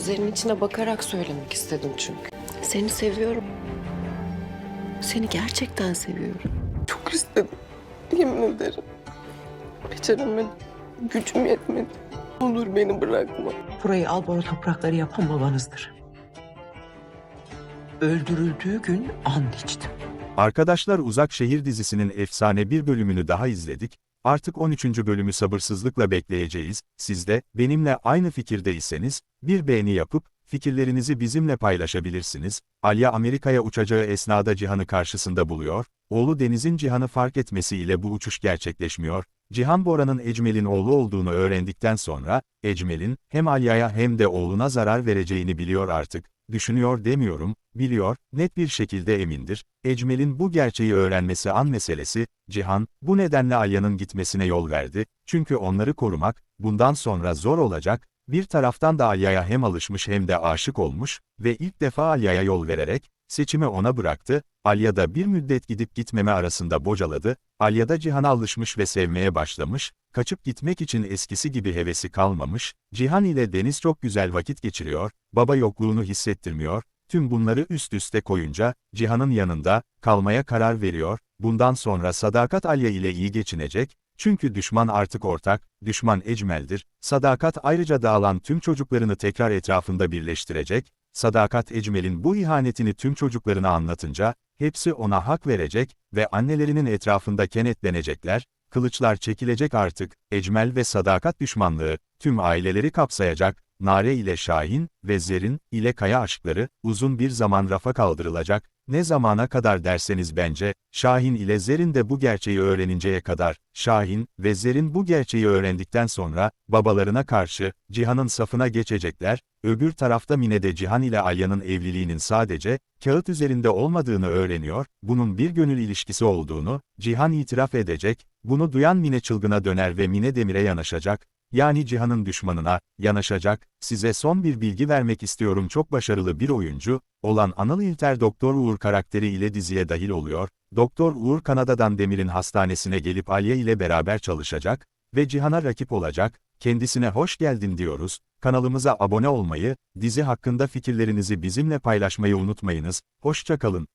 Gözlerinin içine bakarak söylemek istedim çünkü. Seni seviyorum. Seni gerçekten seviyorum. Çok istedim. Yemin ederim. Beceremedim. Gücüm yetmedi. Olur beni bırakma. Burayı Albora toprakları yapan babanızdır. Öldürüldüğü gün and içtim. Arkadaşlar Uzak Şehir dizisinin efsane bir bölümünü daha izledik. Artık 13. bölümü sabırsızlıkla bekleyeceğiz. Siz de benimle aynı fikirdeyseniz bir beğeni yapıp fikirlerinizi bizimle paylaşabilirsiniz. Alya Amerika'ya uçacağı esnada Cihan'ı karşısında buluyor. Oğlu Deniz'in Cihan'ı fark etmesiyle bu uçuş gerçekleşmiyor. Cihan Bora'nın Ecmel'in oğlu olduğunu öğrendikten sonra, Ecmel'in hem Alya'ya hem de oğluna zarar vereceğini biliyor artık. Düşünüyor demiyorum, biliyor, net bir şekilde emindir. Ecmel'in bu gerçeği öğrenmesi an meselesi, Cihan, bu nedenle Alya'nın gitmesine yol verdi. Çünkü onları korumak, bundan sonra zor olacak, bir taraftan da Alya'ya hem alışmış hem de aşık olmuş ve ilk defa Alya'ya yol vererek, seçimi ona bıraktı, Alya da bir müddet gidip gitmeme arasında bocaladı, Alya da Cihan'a alışmış ve sevmeye başlamış, kaçıp gitmek için eskisi gibi hevesi kalmamış, Cihan ile Deniz çok güzel vakit geçiriyor, baba yokluğunu hissettirmiyor, tüm bunları üst üste koyunca, Cihan'ın yanında, kalmaya karar veriyor, bundan sonra Sadakat Alya ile iyi geçinecek, çünkü düşman artık ortak, düşman Ecmel'dir, Sadakat ayrıca dağılan tüm çocuklarını tekrar etrafında birleştirecek, Sadakat Ecmel'in bu ihanetini tüm çocuklarına anlatınca, hepsi ona hak verecek ve annelerinin etrafında kenetlenecekler, kılıçlar çekilecek artık, Ecmel ve Sadakat düşmanlığı, tüm aileleri kapsayacak, Nare ile Şahin ve Zerin ile Kaya aşkları, uzun bir zaman rafa kaldırılacak, ne zamana kadar derseniz bence, Şahin ile Zerin de bu gerçeği öğreninceye kadar, Şahin ve Zerin bu gerçeği öğrendikten sonra, babalarına karşı, Cihan'ın safına geçecekler, öbür tarafta Mine de Cihan ile Alya'nın evliliğinin sadece, kağıt üzerinde olmadığını öğreniyor, bunun bir gönül ilişkisi olduğunu, Cihan itiraf edecek, bunu duyan Mine çılgına döner ve Mine Demir'e yanaşacak, yani Cihan'ın düşmanına, yanaşacak, size son bir bilgi vermek istiyorum. Çok başarılı bir oyuncu, olan Anıl İlter Doktor Uğur karakteri ile diziye dahil oluyor, Doktor Uğur Kanada'dan Demir'in hastanesine gelip Alya ile beraber çalışacak ve Cihan'a rakip olacak, kendisine hoş geldin diyoruz, kanalımıza abone olmayı, dizi hakkında fikirlerinizi bizimle paylaşmayı unutmayınız, hoşçakalın.